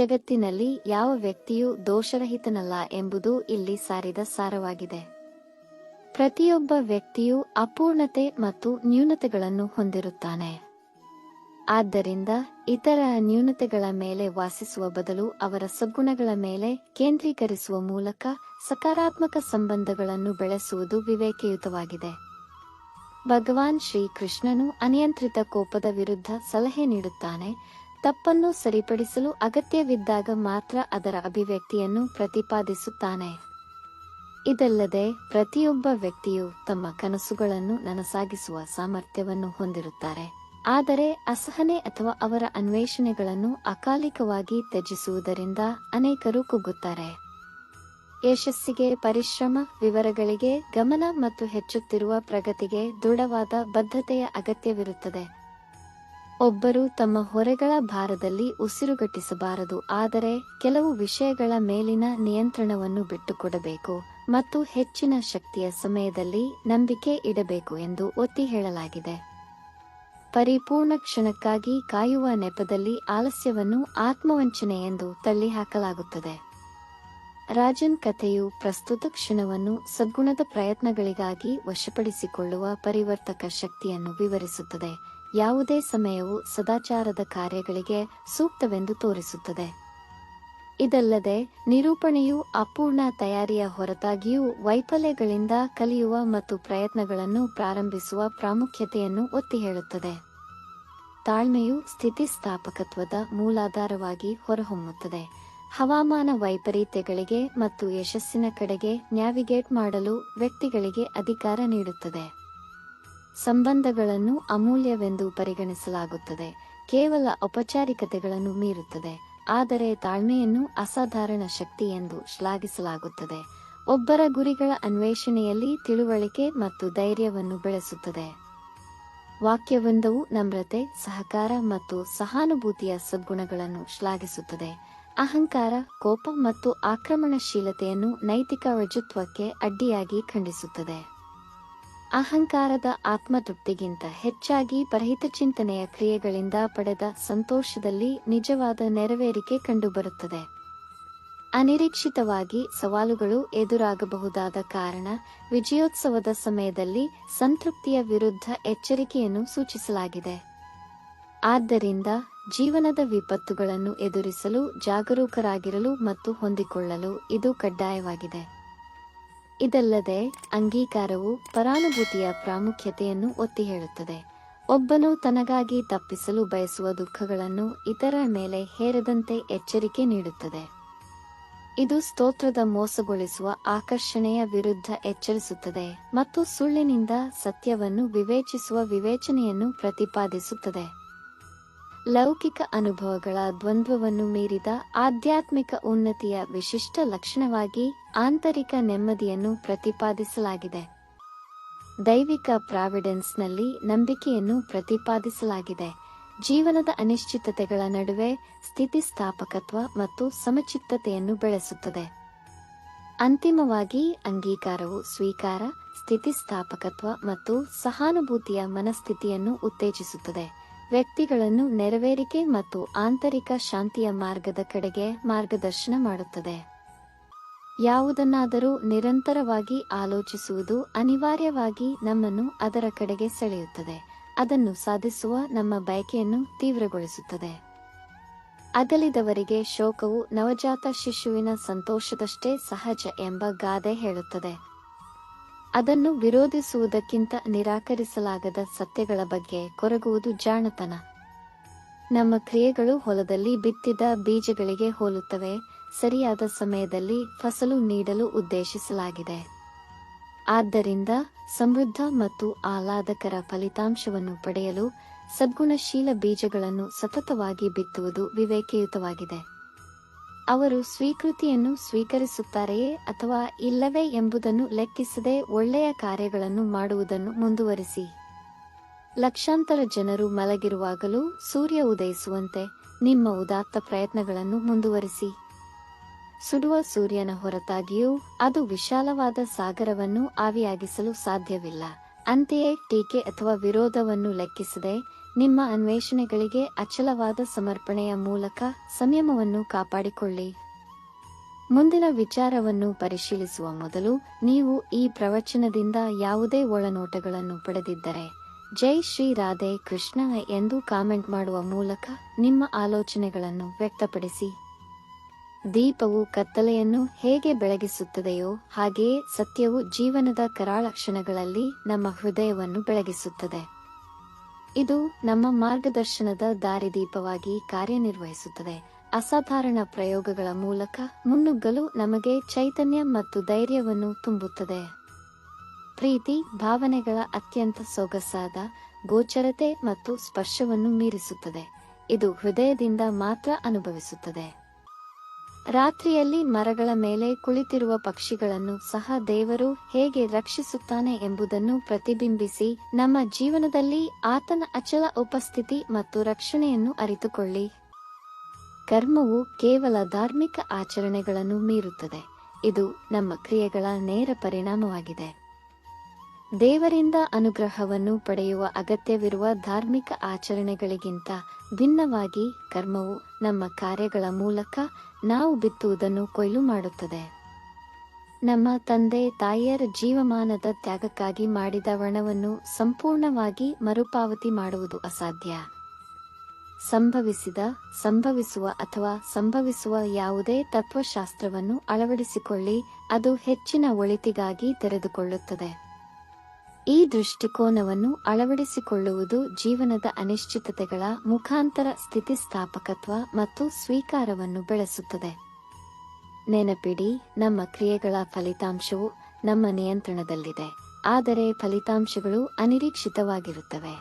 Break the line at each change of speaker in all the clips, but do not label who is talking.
ಜಗತ್ತಿನಲ್ಲಿ ಯಾವ ವ್ಯಕ್ತಿಯೂ ದೋಷರಹಿತನಲ್ಲ ಎಂಬುದು ಇಲ್ಲಿ ಸಾರಿದ ಸಾರವಾಗಿದೆ. ಪ್ರತಿಯೊಬ್ಬ ವ್ಯಕ್ತಿಯು ಅಪೂರ್ಣತೆ ಮತ್ತು ನ್ಯೂನತೆಗಳನ್ನು ಹೊಂದಿರುತ್ತಾನೆ. ಆದ್ದರಿಂದ ಇತರ ನ್ಯೂನತೆಗಳ ಮೇಲೆ ವಾಸಿಸುವ ಬದಲು ಅವರ ಸದ್ಗುಣಗಳ ಮೇಲೆ ಕೇಂದ್ರೀಕರಿಸುವ ಮೂಲಕ ಸಕಾರಾತ್ಮಕ ಸಂಬಂಧಗಳನ್ನು ಬೆಳೆಸುವುದು ವಿವೇಕಯುತವಾಗಿದೆ. ಭಗವಾನ್ ಶ್ರೀಕೃಷ್ಣನು ಅನಿಯಂತ್ರಿತ ಕೋಪದ ವಿರುದ್ಧ ಸಲಹೆ ನೀಡುತ್ತಾನೆ ತಪ್ಪನ್ನು ಸರಿಪಡಿಸಲು ಅಗತ್ಯವಿದ್ದಾಗ ಮಾತ್ರ ಅದರ ಅಭಿವ್ಯಕ್ತಿಯನ್ನು ಪ್ರತಿಪಾದಿಸುತ್ತಾನೆ. ಇದಲ್ಲದೆ, ಪ್ರತಿಯೊಬ್ಬ ವ್ಯಕ್ತಿಯು ತಮ್ಮ ಕನಸುಗಳನ್ನು ನನಸಾಗಿಸುವ ಸಾಮರ್ಥ್ಯವನ್ನು ಹೊಂದಿರುತ್ತಾರೆ. ಆದರೆ, ಅಸಹನೆ ಅಥವಾ ಅವರ ಅನ್ವೇಷಣೆಗಳನ್ನು ಅಕಾಲಿಕವಾಗಿ ತ್ಯಜಿಸುವುದರಿಂದ ಅನೇಕರು ಕುಗ್ಗುತ್ತಾರೆ. ಯಶಸ್ಸಿಗೆ ಪರಿಶ್ರಮ, ವಿವರಗಳಿಗೆ ಗಮನ ಮತ್ತು ಹೆಚ್ಚುತ್ತಿರುವ ಪ್ರಗತಿಗೆ ದೃಢವಾದ ಬದ್ಧತೆಯ ಅಗತ್ಯವಿರುತ್ತದೆ. ಒಬ್ಬರು ತಮ್ಮ ಹೊರೆಗಳ ಭಾರದಲ್ಲಿ ಉಸಿರುಗಟ್ಟಿಸಬಾರದು, ಆದರೆ ಕೆಲವು ವಿಷಯಗಳ ಮೇಲಿನ ನಿಯಂತ್ರಣವನ್ನು ಬಿಟ್ಟುಕೊಡಬೇಕು ಮತ್ತು ಹೆಚ್ಚಿನ ಶಕ್ತಿಯ ಸಮಯದಲ್ಲಿ ನಂಬಿಕೆ ಇಡಬೇಕು ಎಂದು ಒತ್ತಿ ಹೇಳಲಾಗಿದೆ. ಪರಿಪೂರ್ಣ ಕ್ಷಣಕ್ಕಾಗಿ ಕಾಯುವ ನೆಪದಲ್ಲಿ ಆಲಸ್ಯವನ್ನು ಆತ್ಮವಂಚನೆ ಎಂದು ತಳ್ಳಿಹಾಕಲಾಗುತ್ತದೆ. ರಾಜನ್ ಕಥೆಯು ಪ್ರಸ್ತುತ ಕ್ಷಣವನ್ನು ಸದ್ಗುಣದ ಪ್ರಯತ್ನಗಳಿಗಾಗಿ ವಶಪಡಿಸಿಕೊಳ್ಳುವ ಪರಿವರ್ತಕ ಶಕ್ತಿಯನ್ನು ವಿವರಿಸುತ್ತದೆ. ಯಾವುದೇ ಸಮಯವು ಸದಾಚಾರದ ಕಾರ್ಯಗಳಿಗೆ ಸೂಕ್ತವೆಂದು ತೋರಿಸುತ್ತದೆ. ಇದಲ್ಲದೆ, ನಿರೂಪಣೆಯು ಅಪೂರ್ಣ ತಯಾರಿಯ ಹೊರತಾಗಿಯೂ ವೈಫಲ್ಯಗಳಿಂದ ಕಲಿಯುವ ಮತ್ತು ಪ್ರಯತ್ನಗಳನ್ನು ಪ್ರಾರಂಭಿಸುವ ಪ್ರಾಮುಖ್ಯತೆಯನ್ನು ಒತ್ತಿ ಹೇಳುತ್ತದೆ ತಾಳ್ಮೆಯು ಸ್ಥಿತಿಸ್ಥಾಪಕತ್ವದ ಮೂಲಾಧಾರವಾಗಿ ಹೊರಹೊಮ್ಮುತ್ತದೆ. ಹವಾಮಾನ ವೈಪರೀತ್ಯಗಳಿಗೆ ಮತ್ತು ಯಶಸ್ಸಿನ ಕಡೆಗೆ ನ್ಯಾವಿಗೇಟ್ ಮಾಡಲು ವ್ಯಕ್ತಿಗಳಿಗೆ ಅಧಿಕಾರ ನೀಡುತ್ತದೆ. ಸಂಬಂಧಗಳನ್ನು ಅಮೂಲ್ಯವೆಂದು ಪರಿಗಣಿಸಲಾಗುತ್ತದೆ. ಕೇವಲ ಔಪಚಾರಿಕತೆಗಳನ್ನು ಮೀರುತ್ತದೆ. ಆದರೆ ತಾಳ್ಮೆಯನ್ನು ಅಸಾಧಾರಣ ಶಕ್ತಿ ಎಂದು ಶ್ಲಾಘಿಸಲಾಗುತ್ತದೆ. ಒಬ್ಬರ ಗುರಿಗಳ ಅನ್ವೇಷಣೆಯಲ್ಲಿ ತಿಳುವಳಿಕೆ ಮತ್ತು ಧೈರ್ಯವನ್ನು ಬೆಳೆಸುತ್ತದೆ. ವಾಕ್ಯವೊಂದವು ನಮ್ರತೆ, ಸಹಕಾರ ಮತ್ತು ಸಹಾನುಭೂತಿಯ ಸದ್ಗುಣಗಳನ್ನು ಶ್ಲಾಘಿಸುತ್ತದೆ. ಅಹಂಕಾರ, ಕೋಪ ಮತ್ತು ಆಕ್ರಮಣಶೀಲತೆಯನ್ನು ನೈತಿಕ ವಜುತ್ವಕ್ಕೆ ಅಡ್ಡಿಯಾಗಿ ಖಂಡಿಸುತ್ತದೆ. ಅಹಂಕಾರದ ಆತ್ಮತೃಪ್ತಿಗಿಂತ ಹೆಚ್ಚಾಗಿ ಪರಹಿತ ಚಿಂತನೆಯ ಕ್ರಿಯೆಗಳಿಂದ ಪಡೆದ ಸಂತೋಷದಲ್ಲಿ ನಿಜವಾದ ನೆರವೇರಿಕೆ ಕಂಡುಬರುತ್ತದೆ. ಅನಿರೀಕ್ಷಿತವಾಗಿ ಸವಾಲುಗಳು ಎದುರಾಗಬಹುದಾದ ಕಾರಣ ವಿಜಯೋತ್ಸವದ ಸಮಯದಲ್ಲಿ ಸಂತೃಪ್ತಿಯ ವಿರುದ್ಧ ಎಚ್ಚರಿಕೆಯನ್ನು ಸೂಚಿಸಲಾಗಿದೆ. ಆದ್ದರಿಂದ ಜೀವನದ ವಿಪತ್ತುಗಳನ್ನು ಎದುರಿಸಲು ಜಾಗರೂಕರಾಗಿರಲು ಮತ್ತು ಹೊಂದಿಕೊಳ್ಳಲು ಇದು ಕಡ್ಡಾಯವಾಗಿದೆ. ಇದಲ್ಲದೆ ಅಂಗೀಕಾರವು ಪರಾನುಭೂತಿಯ ಪ್ರಾಮುಖ್ಯತೆಯನ್ನು ಒತ್ತಿ ಹೇಳುತ್ತದೆ. ಒಬ್ಬನು ತನಗಾಗಿ ತಪ್ಪಿಸಲು ಬಯಸುವ ದುಃಖಗಳನ್ನು ಇತರ ಮೇಲೆ ಹೇರದಂತೆ ಎಚ್ಚರಿಕೆ ನೀಡುತ್ತದೆ. ಇದು ಸ್ತೋತ್ರದ ಮೋಸಗೊಳಿಸುವ ಆಕರ್ಷಣೆಯ ವಿರುದ್ಧ ಎಚ್ಚರಿಸುತ್ತದೆ ಮತ್ತು ಸುಳ್ಳಿನಿಂದ ಸತ್ಯವನ್ನು ವಿವೇಚಿಸುವ ವಿವೇಚನೆಯನ್ನು ಪ್ರತಿಪಾದಿಸುತ್ತದೆ. ಲೌಕಿಕ ಅನುಭವಗಳ ದ್ವಂದ್ವವನ್ನು ಮೀರಿದ ಆಧ್ಯಾತ್ಮಿಕ ಉನ್ನತಿಯ ವಿಶಿಷ್ಟ ಲಕ್ಷಣವಾಗಿ ಆಂತರಿಕ ನೆಮ್ಮದಿಯನ್ನು ಪ್ರತಿಪಾದಿಸಲಾಗಿದೆ. ದೈವಿಕ ಪ್ರಾವಿಡೆನ್ಸ್ನಲ್ಲಿ ನಂಬಿಕೆಯನ್ನು ಪ್ರತಿಪಾದಿಸಲಾಗಿದೆ. ಜೀವನದ ಅನಿಶ್ಚಿತತೆಗಳ ನಡುವೆ ಸ್ಥಿತಿಸ್ಥಾಪಕತ್ವ ಮತ್ತು ಸಮಚಿತ್ತತೆಯನ್ನು ಬೆಳೆಸುತ್ತದೆ. ಅಂತಿಮವಾಗಿ ಅಂಗೀಕಾರವು ಸ್ವೀಕಾರ, ಸ್ಥಿತಿಸ್ಥಾಪಕತ್ವ ಮತ್ತು ಸಹಾನುಭೂತಿಯ ಮನಸ್ಥಿತಿಯನ್ನು ಉತ್ತೇಜಿಸುತ್ತದೆ. ವ್ಯಕ್ತಿಗಳನ್ನು ನೆರವೇರಿಕೆ ಮತ್ತು ಆಂತರಿಕ ಶಾಂತಿಯ ಮಾರ್ಗದ ಕಡೆಗೆ ಮಾರ್ಗದರ್ಶನ ಮಾಡುತ್ತದೆ. ಯಾವುದನ್ನಾದರೂ ನಿರಂತರವಾಗಿ ಆಲೋಚಿಸುವುದು ಅನಿವಾರ್ಯವಾಗಿ ನಮ್ಮನ್ನು ಅದರ ಕಡೆಗೆ ಸೆಳೆಯುತ್ತದೆ. ಅದನ್ನು ಸಾಧಿಸುವ ನಮ್ಮ ಬಯಕೆಯನ್ನು ತೀವ್ರಗೊಳಿಸುತ್ತದೆ. ಅಗಲಿದವರಿಗೆ ಶೋಕವು ನವಜಾತ ಶಿಶುವಿನ ಸಂತೋಷದಷ್ಟೇ ಸಹಜ ಎಂಬ ಗಾದೆ ಹೇಳುತ್ತದೆ. ಅದನ್ನು ವಿರೋಧಿಸುವುದಕ್ಕಿಂತ ನಿರಾಕರಿಸಲಾಗದ ಸತ್ಯಗಳ ಬಗ್ಗೆ ಕೊರಗುವುದು ಜಾಣತನ. ನಮ್ಮ ಕ್ರಿಯೆಗಳು ಹೊಲದಲ್ಲಿ ಬಿತ್ತಿದ ಬೀಜಗಳಿಗೆ ಹೋಲುತ್ತವೆ, ಸರಿಯಾದ ಸಮಯದಲ್ಲಿ ಫಸಲು ನೀಡಲು ಉದ್ದೇಶಿಸಲಾಗಿದೆ. ಆದ್ದರಿಂದ ಸಮೃದ್ಧ ಮತ್ತು ಆಹ್ಲಾದಕರ ಫಲಿತಾಂಶವನ್ನು ಪಡೆಯಲು ಸದ್ಗುಣಶೀಲ ಬೀಜಗಳನ್ನು ಸತತವಾಗಿ ಬಿತ್ತುವುದು ವಿವೇಕಯುತವಾಗಿದೆ. ಅವರು ಸ್ವೀಕೃತಿಯನ್ನು ಸ್ವೀಕರಿಸುತ್ತಾರೆಯೇ ಅಥವಾ ಇಲ್ಲವೇ ಎಂಬುದನ್ನು ಲೆಕ್ಕಿಸದೆ ಒಳ್ಳೆಯ ಕಾರ್ಯಗಳನ್ನು ಮಾಡುವುದನ್ನು ಮುಂದುವರಿಸಿ. ಲಕ್ಷಾಂತರ ಜನರು ಮಲಗಿರುವಾಗಲೂ ಸೂರ್ಯ ಉದಯಿಸುವಂತೆ ನಿಮ್ಮ ಉದಾತ್ತ ಪ್ರಯತ್ನಗಳನ್ನು ಮುಂದುವರಿಸಿ. ಸುಡುವ ಸೂರ್ಯನ ಹೊರತಾಗಿಯೂ ಅದು ವಿಶಾಲವಾದ ಸಾಗರವನ್ನು ಆವಿಯಾಗಿಸಲು ಸಾಧ್ಯವಿಲ್ಲ. ಅಂತೆಯೇ ಟೀಕೆ ಅಥವಾ ವಿರೋಧವನ್ನು ಲೆಕ್ಕಿಸದೆ ನಿಮ್ಮ ಅನ್ವೇಷಣೆಗಳಿಗೆ ಅಚಲವಾದ ಸಮರ್ಪಣೆಯ ಮೂಲಕ ಸಂಯಮವನ್ನು ಕಾಪಾಡಿಕೊಳ್ಳಿ. ಮುಂದಿನ ವಿಚಾರವನ್ನು ಪರಿಶೀಲಿಸುವ ಮೊದಲು ನೀವು ಈ ಪ್ರವಚನದಿಂದ ಯಾವುದೇ ಒಳನೋಟಗಳನ್ನು ಪಡೆದಿದ್ದರೆ, ಜೈ ಶ್ರೀ ರಾಧೆ ಕೃಷ್ಣ ಎಂದು ಕಾಮೆಂಟ್ ಮಾಡುವ ಮೂಲಕ ನಿಮ್ಮ ಆಲೋಚನೆಗಳನ್ನು ವ್ಯಕ್ತಪಡಿಸಿ. ದೀಪವು ಕತ್ತಲೆಯನ್ನು ಹೇಗೆ ಬೆಳಗಿಸುತ್ತದೆಯೋ ಹಾಗೆಯೇ ಸತ್ಯವು ಜೀವನದ ಕರಾಳ ಕ್ಷಣಗಳಲ್ಲಿ ನಮ್ಮ ಹೃದಯವನ್ನು ಬೆಳಗಿಸುತ್ತದೆ. ಇದು ನಮ್ಮ ಮಾರ್ಗದರ್ಶನದ ದಾರಿದೀಪವಾಗಿ ಕಾರ್ಯನಿರ್ವಹಿಸುತ್ತದೆ. ಅಸಾಧಾರಣ ಪ್ರಯೋಗಗಳ ಮೂಲಕ ಮುನ್ನುಗ್ಗಲು ನಮಗೆ ಚೈತನ್ಯ ಮತ್ತು ಧೈರ್ಯವನ್ನು ತುಂಬುತ್ತದೆ. ಪ್ರೀತಿ ಭಾವನೆಗಳ ಅತ್ಯಂತ ಸೊಗಸಾದ, ಗೋಚರತೆ ಮತ್ತು ಸ್ಪರ್ಶವನ್ನು ಮೀರಿಸುತ್ತದೆ. ಇದು ಹೃದಯದಿಂದ ಮಾತ್ರ ಅನುಭವಿಸುತ್ತದೆ. ರಾತ್ರಿಯಲ್ಲಿ ಮರಗಳ ಮೇಲೆ ಕುಳಿತಿರುವ ಪಕ್ಷಿಗಳನ್ನು ಸಹ ದೇವರು ಹೇಗೆ ರಕ್ಷಿಸುತ್ತಾನೆ ಎಂಬುದನ್ನು ಪ್ರತಿಬಿಂಬಿಸಿ ನಮ್ಮ ಜೀವನದಲ್ಲಿ ಆತನ ಅಚಲ ಉಪಸ್ಥಿತಿ ಮತ್ತು ರಕ್ಷಣೆಯನ್ನು ಅರಿತುಕೊಳ್ಳಿ. ಕರ್ಮವು ಕೇವಲ ಧಾರ್ಮಿಕ ಆಚರಣೆಗಳನ್ನು ಮೀರುತ್ತದೆ. ಇದು ನಮ್ಮ ಕ್ರಿಯೆಗಳ ನೇರ ಪರಿಣಾಮವಾಗಿದೆ. ದೇವರಿಂದ ಅನುಗ್ರಹವನ್ನು ಪಡೆಯುವ ಅಗತ್ಯವಿರುವ ಧಾರ್ಮಿಕ ಆಚರಣೆಗಳಿಗಿಂತ ಭಿನ್ನವಾಗಿ ಕರ್ಮವು ನಮ್ಮ ಕಾರ್ಯಗಳ ಮೂಲಕ ನಾವು ಬಿತ್ತುವುದನ್ನು ಕೊಯ್ಲು ಮಾಡುತ್ತದೆ. ನಮ್ಮ ತಂದೆ, ತಾಯಿಯರ ಜೀವಮಾನದ ತ್ಯಾಗಕ್ಕಾಗಿ ಮಾಡಿದ ವಣವನ್ನು ಸಂಪೂರ್ಣವಾಗಿ ಮರುಪಾವತಿ ಮಾಡುವುದು ಅಸಾಧ್ಯ. ಸಂಭವಿಸಿದ, ಸಂಭವಿಸುವ ಅಥವಾ ಸಂಭವಿಸುವ ಯಾವುದೇ ತತ್ವಶಾಸ್ತ್ರವನ್ನು ಅಳವಡಿಸಿಕೊಳ್ಳಿ, ಅದು ಹೆಚ್ಚಿನ ಒಳಿತಿಗಾಗಿ ತೆರೆದುಕೊಳ್ಳುತ್ತದೆ. ಈ ದೃಷ್ಟಿಕೋನವನ್ನು ಅಳವಡಿಸಿಕೊಳ್ಳುವುದು ಜೀವನದ ಅನಿಶ್ಚಿತತೆಗಳ ಮುಖಾಂತರ ಸ್ಥಿತಿಸ್ಥಾಪಕತ್ವ ಮತ್ತು ಸ್ವೀಕಾರವನ್ನು ಬೆಳೆಸುತ್ತದೆ. ನೆನಪಿಡಿ, ನಮ್ಮ ಕ್ರಿಯೆಗಳ ಫಲಿತಾಂಶವು ನಮ್ಮ ನಿಯಂತ್ರಣದಲ್ಲಿದೆ, ಆದರೆ ಫಲಿತಾಂಶಗಳು ಅನಿರೀಕ್ಷಿತವಾಗಿರುತ್ತವೆ.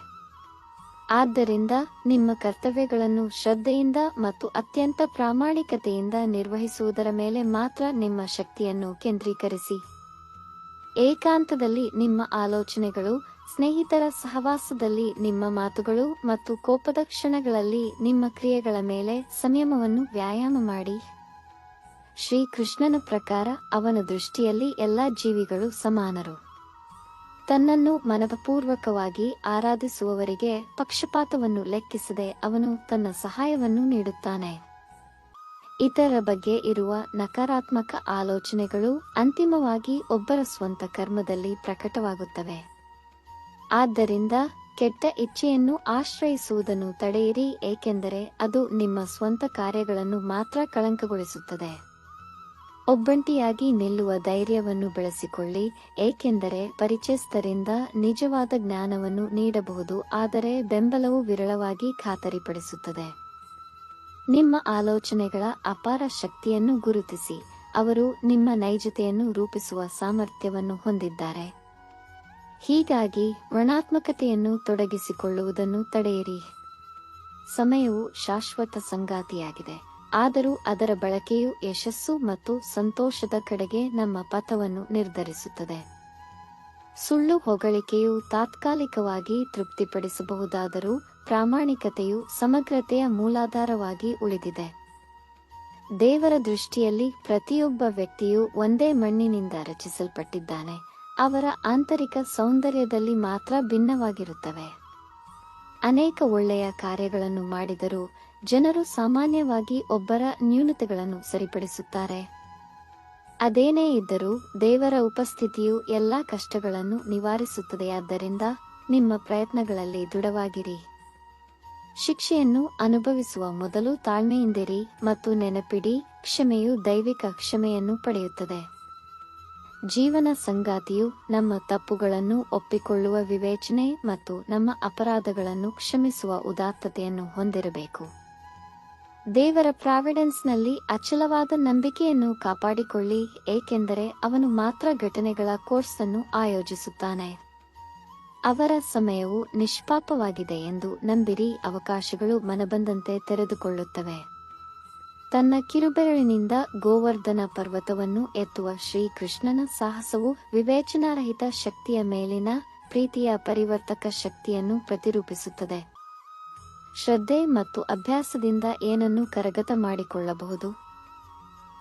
ಆದ್ದರಿಂದ ನಿಮ್ಮ ಕರ್ತವ್ಯಗಳನ್ನು ಶ್ರದ್ಧೆಯಿಂದ ಮತ್ತು ಅತ್ಯಂತ ಪ್ರಾಮಾಣಿಕತೆಯಿಂದ ನಿರ್ವಹಿಸುವುದರ ಮೇಲೆ ಮಾತ್ರ ನಿಮ್ಮ ಶಕ್ತಿಯನ್ನು ಕೇಂದ್ರೀಕರಿಸಿ. ಏಕಾಂತದಲ್ಲಿ ನಿಮ್ಮ ಆಲೋಚನೆಗಳು, ಸ್ನೇಹಿತರ ಸಹವಾಸದಲ್ಲಿ ನಿಮ್ಮ ಮಾತುಗಳು ಮತ್ತು ಕೋಪದ ಕ್ಷಣಗಳಲ್ಲಿ ನಿಮ್ಮ ಕ್ರಿಯೆಗಳ ಮೇಲೆ ಸಂಯಮವನ್ನು ವ್ಯಾಯಾಮ ಮಾಡಿ. ಶ್ರೀಕೃಷ್ಣನ ಪ್ರಕಾರ ಅವನ ದೃಷ್ಟಿಯಲ್ಲಿ ಎಲ್ಲಾ ಜೀವಿಗಳು ಸಮಾನರು. ತನ್ನನ್ನು ಮನಪೂರ್ವಕವಾಗಿ ಆರಾಧಿಸುವವರಿಗೆ ಪಕ್ಷಪಾತವನ್ನು ಲೆಕ್ಕಿಸದೆ ಅವನು ತನ್ನ ಸಹಾಯವನ್ನು ನೀಡುತ್ತಾನೆ. ಇತರ ಬಗ್ಗೆ ಇರುವ ನಕಾರಾತ್ಮಕ ಆಲೋಚನೆಗಳು ಅಂತಿಮವಾಗಿ ಒಬ್ಬರ ಸ್ವಂತ ಕರ್ಮದಲ್ಲಿ ಪ್ರಕಟವಾಗುತ್ತವೆ. ಆದ್ದರಿಂದ ಕೆಟ್ಟ ಇಚ್ಛೆಯನ್ನು ಆಶ್ರಯಿಸುವುದನ್ನು ತಡೆಯಿರಿ, ಏಕೆಂದರೆ ಅದು ನಿಮ್ಮ ಸ್ವಂತ ಕಾರ್ಯಗಳನ್ನು ಮಾತ್ರ ಕಳಂಕಗೊಳಿಸುತ್ತದೆ. ಒಬ್ಬಂಟಿಯಾಗಿ ನಿಲ್ಲುವ ಧೈರ್ಯವನ್ನು ಬೆಳೆಸಿಕೊಳ್ಳಿ, ಏಕೆಂದರೆ ಪರಿಚಯಸ್ಥರಿಂದ ನಿಜವಾದ ಜ್ಞಾನವನ್ನು ನೀಡಬಹುದು, ಆದರೆ ಬೆಂಬಲವು ವಿರಳವಾಗಿ ಖಾತರಿಪಡಿಸುತ್ತದೆ. ನಿಮ್ಮ ಆಲೋಚನೆಗಳ ಅಪಾರ ಶಕ್ತಿಯನ್ನು ಗುರುತಿಸಿ. ಅವರು ನಿಮ್ಮ ನೈಜತೆಯನ್ನು ರೂಪಿಸುವ ಸಾಮರ್ಥ್ಯವನ್ನು ಹೊಂದಿದ್ದಾರೆ. ಹೀಗಾಗಿ ಋಣಾತ್ಮಕತೆಯನ್ನು ತೊಡಗಿಸಿಕೊಳ್ಳುವುದನ್ನು ತಡೆಯಿರಿ. ಸಮಯವು ಶಾಶ್ವತ ಸಂಗಾತಿಯಾಗಿದೆ. ಆದರೂ ಅದರ ಬಳಕೆಯು ಯಶಸ್ಸು ಮತ್ತು ಸಂತೋಷದ ಕಡೆಗೆ ನಮ್ಮ ಪಥವನ್ನು ನಿರ್ಧರಿಸುತ್ತದೆ. ಸುಳ್ಳು ಹೊಗಳಿಕೆಯು ತಾತ್ಕಾಲಿಕವಾಗಿ ತೃಪ್ತಿಪಡಿಸಬಹುದಾದರೂ ಪ್ರಾಮಾಣಿಕತೆಯು ಸಮಗ್ರತೆಯ ಮೂಲಾಧಾರವಾಗಿ ಉಳಿದಿದೆ. ದೇವರ ದೃಷ್ಟಿಯಲ್ಲಿ ಪ್ರತಿಯೊಬ್ಬ ವ್ಯಕ್ತಿಯು ಒಂದೇ ಮಣ್ಣಿನಿಂದ ರಚಿಸಲ್ಪಟ್ಟಿದ್ದಾನೆ. ಅವರ ಆಂತರಿಕ ಸೌಂದರ್ಯದಲ್ಲಿ ಮಾತ್ರ ಭಿನ್ನವಾಗಿರುತ್ತವೆ. ಅನೇಕ ಒಳ್ಳೆಯ ಕಾರ್ಯಗಳನ್ನು ಮಾಡಿದರೂ ಜನರು ಸಾಮಾನ್ಯವಾಗಿ ಒಬ್ಬರ ನ್ಯೂನತೆಗಳನ್ನು ಸರಿಪಡಿಸುತ್ತಾರೆ. ಅದೇನೇ ಇದ್ದರೂ ದೇವರ ಉಪಸ್ಥಿತಿಯು ಎಲ್ಲಾ ಕಷ್ಟಗಳನ್ನು ನಿವಾರಿಸುತ್ತದೆಯಾದ್ದರಿಂದ ನಿಮ್ಮ ಪ್ರಯತ್ನಗಳಲ್ಲಿ ದೃಢವಾಗಿರಿ. ಶಿಕ್ಷೆಯನ್ನು ಅನುಭವಿಸುವ ಮೊದಲು ತಾಳ್ಮೆಯಿಂದಿರಿ ಮತ್ತು ನೆನಪಿಡಿ, ಕ್ಷಮೆಯು ದೈವಿಕ ಕ್ಷಮೆಯನ್ನು ಪಡೆಯುತ್ತದೆ. ಜೀವನ ಸಂಗಾತಿಯು ನಮ್ಮ ತಪ್ಪುಗಳನ್ನು ಒಪ್ಪಿಕೊಳ್ಳುವ ವಿವೇಚನೆ ಮತ್ತು ನಮ್ಮ ಅಪರಾಧಗಳನ್ನು ಕ್ಷಮಿಸುವ ಉದಾತ್ತತೆಯನ್ನು ಹೊಂದಿರಬೇಕು. ದೇವರ ಪ್ರಾವಿಡೆನ್ಸ್ನಲ್ಲಿ ಅಚಲವಾದ ನಂಬಿಕೆಯನ್ನು ಕಾಪಾಡಿಕೊಳ್ಳಿ, ಏಕೆಂದರೆ ಅವನು ಮಾತ್ರ ಘಟನೆಗಳ ಕೋರ್ಸ್ ಅನ್ನು ಆಯೋಜಿಸುತ್ತಾನೆ. ಅವರ ಸಮಯವು ನಿಷ್ಪಾಪವಾಗಿದೆ ಎಂದು ನಂಬಿರಿ ಅವಕಾಶಗಳು ಮನಬಂದಂತೆ ತೆರೆದುಕೊಳ್ಳುತ್ತವೆ. ತನ್ನ ಕಿರುಬೆರಳಿನಿಂದ ಗೋವರ್ಧನ ಪರ್ವತವನ್ನು ಎತ್ತುವ ಶ್ರೀಕೃಷ್ಣನ ಸಾಹಸವು ವಿವೇಚನಾರಹಿತ ಶಕ್ತಿಯ ಮೇಲಿನ ಪ್ರೀತಿಯ ಪರಿವರ್ತಕ ಶಕ್ತಿಯನ್ನು ಪ್ರತಿರೂಪಿಸುತ್ತದೆ. ಶ್ರದ್ಧೆ ಮತ್ತು ಅಭ್ಯಾಸದಿಂದ ಏನನ್ನು ಕರಗತ ಮಾಡಿಕೊಳ್ಳಬಹುದು?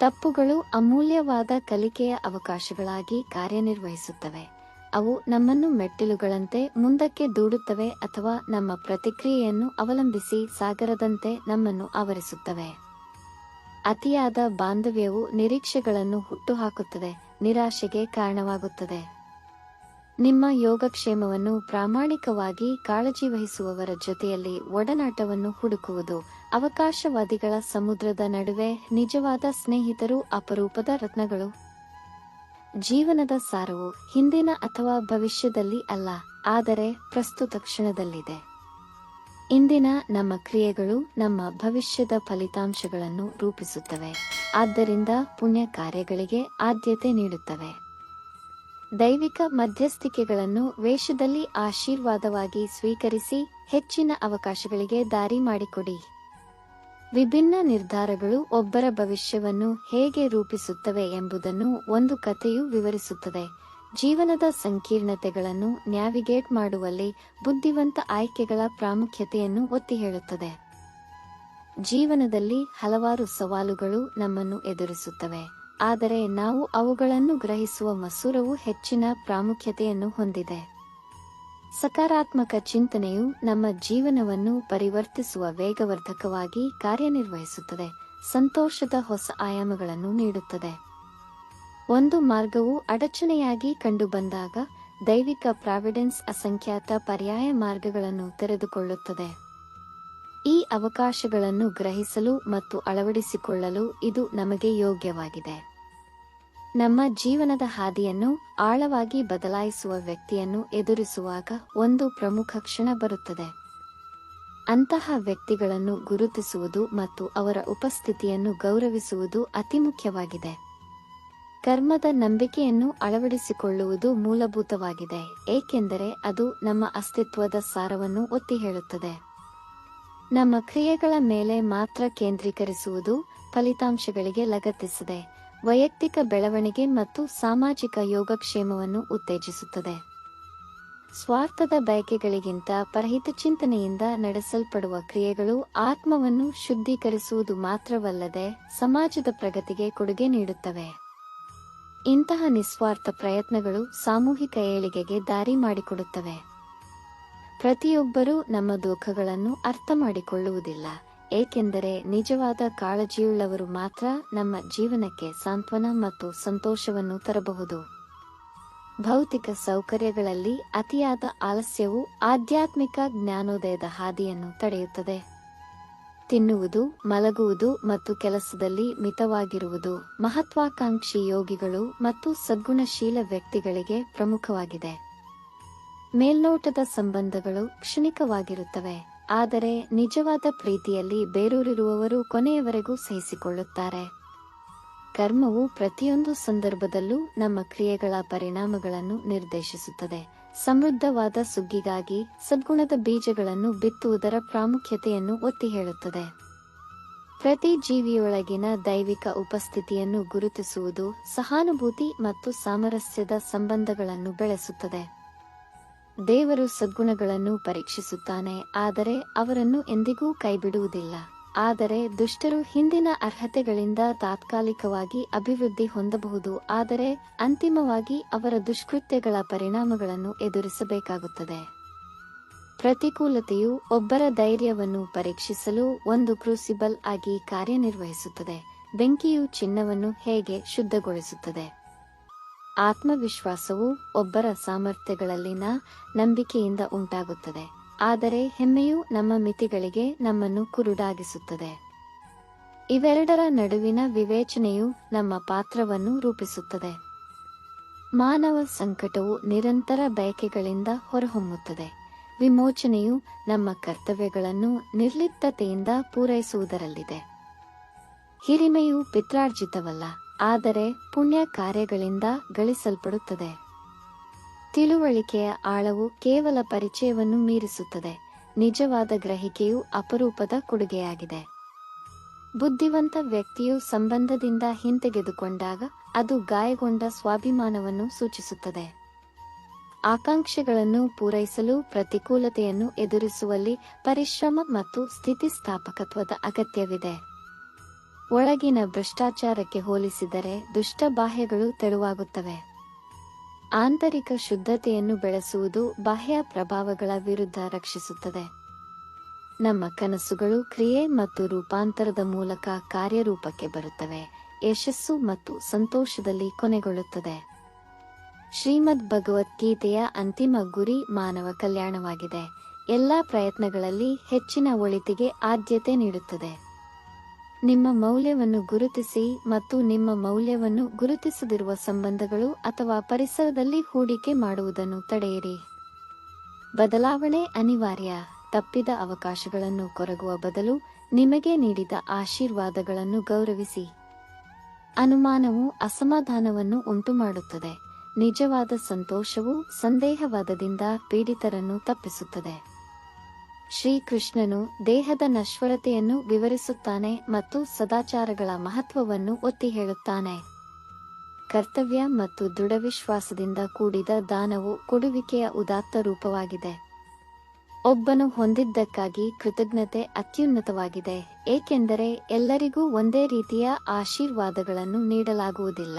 ತಪ್ಪುಗಳು ಅಮೂಲ್ಯವಾದ ಕಲಿಕೆಯ ಅವಕಾಶಗಳಾಗಿ ಕಾರ್ಯನಿರ್ವಹಿಸುತ್ತವೆ. ಅವು ನಮ್ಮನ್ನು ಮೆಟ್ಟಿಲುಗಳಂತೆ ಮುಂದಕ್ಕೆ ದೂಡುತ್ತವೆ ಅಥವಾ ನಮ್ಮ ಪ್ರತಿಕ್ರಿಯೆಯನ್ನು ಅವಲಂಬಿಸಿ ಸಾಗರದಂತೆ ನಮ್ಮನ್ನು ಆವರಿಸುತ್ತವೆ. ಅತಿಯಾದ ಬಾಂಧವ್ಯವು ನಿರೀಕ್ಷೆಗಳನ್ನು ಹುಟ್ಟುಹಾಕುತ್ತದೆ ನಿರಾಶೆಗೆ ಕಾರಣವಾಗುತ್ತದೆ. ನಿಮ್ಮ ಯೋಗಕ್ಷೇಮವನ್ನು ಪ್ರಾಮಾಣಿಕವಾಗಿ ಕಾಳಜಿ ವಹಿಸುವವರ ಜೊತೆಯಲ್ಲಿ ಒಡನಾಟವನ್ನು ಹುಡುಕುವುದು ಅವಕಾಶವಾದಿಗಳ ಸಮುದ್ರದ ನಡುವೆ ನಿಜವಾದ ಸ್ನೇಹಿತರು ಅಪರೂಪದ ರತ್ನಗಳು. ಜೀವನದ ಸಾರವು ಹಿಂದಿನ ಅಥವಾ ಭವಿಷ್ಯದಲ್ಲಿ ಅಲ್ಲ, ಆದರೆ ಪ್ರಸ್ತುತ ಕ್ಷಣದಲ್ಲಿದೆ. ಇಂದಿನ ನಮ್ಮ ಕ್ರಿಯೆಗಳು ನಮ್ಮ ಭವಿಷ್ಯದ ಫಲಿತಾಂಶಗಳನ್ನು ರೂಪಿಸುತ್ತವೆ, ಆದ್ದರಿಂದ ಪುಣ್ಯ ಕಾರ್ಯಗಳಿಗೆ ಆದ್ಯತೆ ನೀಡುತ್ತವೆ. ದೈವಿಕ ಮಧ್ಯಸ್ಥಿಕೆಗಳನ್ನು ವೇಷದಲ್ಲಿ ಆಶೀರ್ವಾದವಾಗಿ ಸ್ವೀಕರಿಸಿ ಹೆಚ್ಚಿನ ಅವಕಾಶಗಳಿಗೆ ದಾರಿ ಮಾಡಿಕೊಡಿ. ವಿಭಿನ್ನ ನಿರ್ಧಾರಗಳು ಒಬ್ಬರ ಭವಿಷ್ಯವನ್ನು ಹೇಗೆ ರೂಪಿಸುತ್ತವೆ ಎಂಬುದನ್ನು ಒಂದು ಕಥೆಯು ವಿವರಿಸುತ್ತದೆ. ಜೀವನದ ಸಂಕೀರ್ಣತೆಗಳನ್ನು ನ್ಯಾವಿಗೇಟ್ ಮಾಡುವಲ್ಲಿ ಬುದ್ಧಿವಂತ ಆಯ್ಕೆಗಳ ಪ್ರಾಮುಖ್ಯತೆಯನ್ನು ಒತ್ತಿ ಹೇಳುತ್ತದೆ. ಜೀವನದಲ್ಲಿ ಹಲವಾರು ಸವಾಲುಗಳು ನಮ್ಮನ್ನು ಎದುರಿಸುತ್ತವೆ. ಆದರೆ ನಾವು ಅವುಗಳನ್ನು ಗ್ರಹಿಸುವ ಮಸೂರವು ಹೆಚ್ಚಿನ ಪ್ರಾಮುಖ್ಯತೆಯನ್ನು ಹೊಂದಿದೆ. ಸಕಾರಾತ್ಮಕ ಚಿಂತನೆಯು ನಮ್ಮ ಜೀವನವನ್ನು ಪರಿವರ್ತಿಸುವ ವೇಗವರ್ಧಕವಾಗಿ ಕಾರ್ಯನಿರ್ವಹಿಸುತ್ತದೆ, ಸಂತೋಷದ ಹೊಸ ಆಯಾಮಗಳನ್ನು ನೀಡುತ್ತದೆ. ಒಂದು ಮಾರ್ಗವು ಅಡಚಣೆಯಾಗಿ ಕಂಡುಬಂದಾಗ ದೈವಿಕ ಪ್ರಾವಿಡೆನ್ಸ್ ಅಸಂಖ್ಯಾತ ಪರ್ಯಾಯ ಮಾರ್ಗಗಳನ್ನು ತೆರೆದುಕೊಳ್ಳುತ್ತದೆ. ಈ ಅವಕಾಶಗಳನ್ನು ಗ್ರಹಿಸಲು ಮತ್ತು ಅಳವಡಿಸಿಕೊಳ್ಳಲು ಇದು ನಮಗೆ ಯೋಗ್ಯವಾಗಿದೆ. ನಮ್ಮ ಜೀವನದ ಹಾದಿಯನ್ನು ಆಳವಾಗಿ ಬದಲಾಯಿಸುವ ವ್ಯಕ್ತಿಯನ್ನು ಎದುರಿಸುವಾಗ ಒಂದು ಪ್ರಮುಖ ಕ್ಷಣ ಬರುತ್ತದೆ. ಅಂತಹ ವ್ಯಕ್ತಿಗಳನ್ನು ಗುರುತಿಸುವುದು ಮತ್ತು ಅವರ ಉಪಸ್ಥಿತಿಯನ್ನು ಗೌರವಿಸುವುದು ಅತಿ ಮುಖ್ಯವಾಗಿದೆ. ಕರ್ಮದ ನಂಬಿಕೆಯನ್ನು ಅಳವಡಿಸಿಕೊಳ್ಳುವುದು ಮೂಲಭೂತವಾಗಿದೆ, ಏಕೆಂದರೆ ಅದು ನಮ್ಮ ಅಸ್ತಿತ್ವದ ಸಾರವನ್ನು ಒತ್ತಿ ಹೇಳುತ್ತದೆ ನಮ್ಮ ಕ್ರಿಯೆಗಳ ಮೇಲೆ ಮಾತ್ರ ಕೇಂದ್ರೀಕರಿಸುವುದು ಫಲಿತಾಂಶಗಳಿಗೆ ಲಗತ್ತಿಸದೆ. ವೈಯಕ್ತಿಕ ಬೆಳವಣಿಗೆ ಮತ್ತು ಸಾಮಾಜಿಕ ಯೋಗಕ್ಷೇಮವನ್ನು ಉತ್ತೇಜಿಸುತ್ತದೆ. ಸ್ವಾರ್ಥದ ಬಯಕೆಗಳಿಗಿಂತ ಪರಹಿತ ಚಿಂತನೆಯಿಂದ ನಡೆಸಲ್ಪಡುವ ಕ್ರಿಯೆಗಳು ಆತ್ಮವನ್ನು ಶುದ್ಧೀಕರಿಸುವುದು ಮಾತ್ರವಲ್ಲದೆ ಸಮಾಜದ ಪ್ರಗತಿಗೆ ಕೊಡುಗೆ ನೀಡುತ್ತವೆ. ಇಂತಹ ನಿಸ್ವಾರ್ಥ ಪ್ರಯತ್ನಗಳು ಸಾಮೂಹಿಕ ಏಳಿಗೆಗೆ ದಾರಿ ಮಾಡಿಕೊಡುತ್ತವೆ. ಪ್ರತಿಯೊಬ್ಬರೂ ನಮ್ಮ ದುಃಖಗಳನ್ನು ಅರ್ಥ ಮಾಡಿಕೊಳ್ಳುವುದಿಲ್ಲ ಏಕೆಂದರೆ ನಿಜವಾದ ಕಾಳಜಿಯುಳ್ಳವರು ಮಾತ್ರ ನಮ್ಮ ಜೀವನಕ್ಕೆ ಸಾಂತ್ವನ ಮತ್ತು ಸಂತೋಷವನ್ನು ತರಬಹುದು. ಭೌತಿಕ ಸೌಕರ್ಯಗಳಲ್ಲಿ ಅತಿಯಾದ ಆಲಸ್ಯವು ಆಧ್ಯಾತ್ಮಿಕ ಜ್ಞಾನೋದಯದ ಹಾದಿಯನ್ನು ತಡೆಯುತ್ತದೆ. ತಿನ್ನುವುದು, ಮಲಗುವುದು ಮತ್ತು ಕೆಲಸದಲ್ಲಿ ಮಿತವಾಗಿರುವುದು ಮಹತ್ವಾಕಾಂಕ್ಷಿ ಯೋಗಿಗಳು ಮತ್ತು ಸದ್ಗುಣಶೀಲ ವ್ಯಕ್ತಿಗಳಿಗೆ ಪ್ರಮುಖವಾಗಿದೆ. ಮೇಲ್ನೋಟದ ಸಂಬಂಧಗಳು ಕ್ಷಣಿಕವಾಗಿರುತ್ತವೆ. ಆದರೆ ನಿಜವಾದ ಪ್ರೀತಿಯಲ್ಲಿ ಬೇರೂರಿರುವವರು ಕೊನೆಯವರೆಗೂ ಸಹಿಸಿಕೊಳ್ಳುತ್ತಾರೆ. ಕರ್ಮವು ಪ್ರತಿಯೊಂದು ಸಂದರ್ಭದಲ್ಲೂ ನಮ್ಮ ಕ್ರಿಯೆಗಳ ಪರಿಣಾಮಗಳನ್ನು ನಿರ್ದೇಶಿಸುತ್ತದೆ. ಸಮೃದ್ಧವಾದ ಸುಗ್ಗಿಗಾಗಿ ಸದ್ಗುಣದ ಬೀಜಗಳನ್ನು ಬಿತ್ತುವುದರ ಪ್ರಾಮುಖ್ಯತೆಯನ್ನು ಒತ್ತಿ ಹೇಳುತ್ತದೆ. ಪ್ರತಿ ಜೀವಿಯೊಳಗಿನ ದೈವಿಕ ಉಪಸ್ಥಿತಿಯನ್ನು ಗುರುತಿಸುವುದು ಸಹಾನುಭೂತಿ ಮತ್ತು ಸಾಮರಸ್ಯದ ಸಂಬಂಧಗಳನ್ನು ಬೆಳೆಸುತ್ತದೆ. ದೇವರು ಸದ್ಗುಣಗಳನ್ನು ಪರೀಕ್ಷಿಸುತ್ತಾನೆ, ಆದರೆ ಅವರನ್ನು ಎಂದಿಗೂ ಕೈಬಿಡುವುದಿಲ್ಲ. ಆದರೆ ದುಷ್ಟರು ಹಿಂದಿನ ಅರ್ಹತೆಗಳಿಂದ ತಾತ್ಕಾಲಿಕವಾಗಿ ಅಭಿವೃದ್ಧಿ ಹೊಂದಬಹುದು, ಆದರೆ ಅಂತಿಮವಾಗಿ ಅವರ ದುಷ್ಕೃತ್ಯಗಳ ಪರಿಣಾಮಗಳನ್ನು ಎದುರಿಸಬೇಕಾಗುತ್ತದೆ. ಪ್ರತಿಕೂಲತೆಯು ಒಬ್ಬರ ಧೈರ್ಯವನ್ನು ಪರೀಕ್ಷಿಸಲು ಒಂದು ಕ್ರೂಸಿಬಲ್ ಆಗಿ ಕಾರ್ಯನಿರ್ವಹಿಸುತ್ತದೆ. ಬೆಂಕಿಯು ಚಿನ್ನವನ್ನು ಹೇಗೆ ಶುದ್ಧಗೊಳಿಸುತ್ತದೆ? ಆತ್ಮವಿಶ್ವಾಸವು ಒಬ್ಬರ ಸಾಮರ್ಥ್ಯಗಳಲ್ಲಿನ ನಂಬಿಕೆಯಿಂದ ಉಂಟಾಗುತ್ತದೆ, ಆದರೆ ಹೆಮ್ಮೆಯು ನಮ್ಮ ಮಿತಿಗಳಿಗೆ ನಮ್ಮನ್ನು ಕುರುಡಾಗಿಸುತ್ತದೆ. ಇವೆರಡರ ನಡುವಿನ ವಿವೇಚನೆಯು ನಮ್ಮ ಪಾತ್ರವನ್ನು ರೂಪಿಸುತ್ತದೆ. ಮಾನವ ಸಂಕಟವು ನಿರಂತರ ಬಯಕೆಗಳಿಂದ ಹೊರಹೊಮ್ಮುತ್ತದೆ, ವಿಮೋಚನೆಯು ನಮ್ಮ ಕರ್ತವ್ಯಗಳನ್ನು ನಿರ್ಲಿಪ್ತತೆಯಿಂದ ಪೂರೈಸುವುದರಲ್ಲಿದೆ. ಹಿರಿಮೆಯು ಪಿತ್ರಾರ್ಜಿತವಲ್ಲ ಆದರೆ ಪುಣ್ಯ ಕಾರ್ಯಗಳಿಂದ ಗಳಿಸಲ್ಪಡುತ್ತದೆ. ತಿಳುವಳಿಕೆಯ ಆಳವು ಕೇವಲ ಪರಿಚಯವನ್ನು ಮೀರಿಸುತ್ತದೆ. ನಿಜವಾದ ಗ್ರಹಿಕೆಯು ಅಪರೂಪದ ಕೊಡುಗೆಯಾಗಿದೆ. ಬುದ್ಧಿವಂತ ವ್ಯಕ್ತಿಯು ಸಂಬಂಧದಿಂದ ಹಿಂತೆಗೆದುಕೊಂಡಾಗ ಅದು ಗಾಯಗೊಂಡ ಸ್ವಾಭಿಮಾನವನ್ನು ಸೂಚಿಸುತ್ತದೆ. ಆಕಾಂಕ್ಷೆಗಳನ್ನು ಪೂರೈಸಲು ಪ್ರತಿಕೂಲತೆಯನ್ನು ಎದುರಿಸುವಲ್ಲಿ ಪರಿಶ್ರಮ ಮತ್ತು ಸ್ಥಿತಿಸ್ಥಾಪಕತ್ವದ ಅಗತ್ಯವಿದೆ. ಒಳಗಿನ ಭ್ರಷ್ಟಾಚಾರಕ್ಕೆ ಹೋಲಿಸಿದರೆ ದುಷ್ಟ ಬಾಹ್ಯಗಳು ತೆಳುವಾಗುತ್ತವೆ. ಆಂತರಿಕ ಶುದ್ಧತೆಯನ್ನು ಬೆಳೆಸುವುದು ಬಾಹ್ಯ ಪ್ರಭಾವಗಳ ವಿರುದ್ಧ ರಕ್ಷಿಸುತ್ತದೆ. ನಮ್ಮ ಕನಸುಗಳು ಕ್ರಿಯೆ ಮತ್ತು ರೂಪಾಂತರದ ಮೂಲಕ ಕಾರ್ಯರೂಪಕ್ಕೆ ಬರುತ್ತವೆ, ಯಶಸ್ಸು ಮತ್ತು ಸಂತೋಷದಲ್ಲಿ ಕೊನೆಗೊಳ್ಳುತ್ತದೆ. ಶ್ರೀಮದ್ ಭಗವದ್ಗೀತೆಯ ಅಂತಿಮ ಗುರಿ ಮಾನವ ಕಲ್ಯಾಣವಾಗಿದೆ. ಎಲ್ಲಾ ಪ್ರಯತ್ನಗಳಲ್ಲಿ ಹೆಚ್ಚಿನ ಒಳಿತಿಗೆ ಆದ್ಯತೆ ನೀಡುತ್ತದೆ. ನಿಮ್ಮ ಮೌಲ್ಯವನ್ನು ಗುರುತಿಸಿ ಮತ್ತು ನಿಮ್ಮ ಮೌಲ್ಯವನ್ನು ಗುರುತಿಸದಿರುವ ಸಂಬಂಧಗಳು ಅಥವಾ ಪರಿಸರದಲ್ಲಿ ಹೂಡಿಕೆ ಮಾಡುವುದನ್ನು ತಡೆಯಿರಿ. ಬದಲಾವಣೆ ಅನಿವಾರ್ಯ. ತಪ್ಪಿದ ಅವಕಾಶಗಳನ್ನು ಕೊರಗುವ ಬದಲು ನಿಮಗೆ ನೀಡಿದ ಆಶೀರ್ವಾದಗಳನ್ನು ಗೌರವಿಸಿ. ಅನುಮಾನವು ಅಸಮಾಧಾನವನ್ನು ಉಂಟುಮಾಡುತ್ತದೆ. ನಿಜವಾದ ಸಂತೋಷವು ಸಂದೇಹವಾದದಿಂದ ಪೀಡಿತರನ್ನು ತಪ್ಪಿಸುತ್ತದೆ. ಶ್ರೀಕೃಷ್ಣನು ದೇಹದ ನಶ್ವರತೆಯನ್ನು ವಿವರಿಸುತ್ತಾನೆ ಮತ್ತು ಸದಾಚಾರಗಳ ಮಹತ್ವವನ್ನು ಒತ್ತಿ ಹೇಳುತ್ತಾನೆ. ಕರ್ತವ್ಯ ಮತ್ತು ದೃಢವಿಶ್ವಾಸದಿಂದ ಕೂಡಿದ ದಾನವು ಕೊಡುವಿಕೆಯ ಉದಾತ್ತ ರೂಪವಾಗಿದೆ. ಒಬ್ಬನು ಹೊಂದಿದ್ದಕ್ಕಾಗಿ ಕೃತಜ್ಞತೆ ಅತ್ಯುನ್ನತವಾಗಿದೆ, ಏಕೆಂದರೆ ಎಲ್ಲರಿಗೂ ಒಂದೇ ರೀತಿಯ ಆಶೀರ್ವಾದಗಳನ್ನು ನೀಡಲಾಗುವುದಿಲ್ಲ.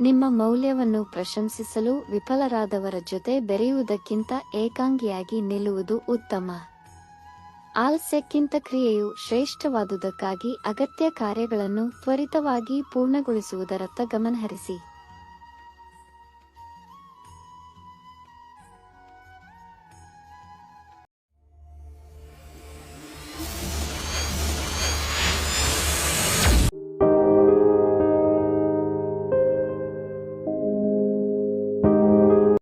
ನಿಮ್ಮ ಮೌಲ್ಯವನ್ನು ಪ್ರಶಂಸಿಸಲು ವಿಫಲರಾದವರ ಜೊತೆ ಬೆರೆಯುವುದಕ್ಕಿಂತ ಏಕಾಂಗಿಯಾಗಿ ನಿಲ್ಲುವುದು ಉತ್ತಮ. ಆಲಸ್ಯಕ್ಕಿಂತ ಕ್ರಿಯೆಯು ಶ್ರೇಷ್ಠವಾದುದಕ್ಕಾಗಿ ಅಗತ್ಯ ಕಾರ್ಯಗಳನ್ನು ತ್ವರಿತವಾಗಿ ಪೂರ್ಣಗೊಳಿಸುವುದರತ್ತ ಗಮನಹರಿಸಿ.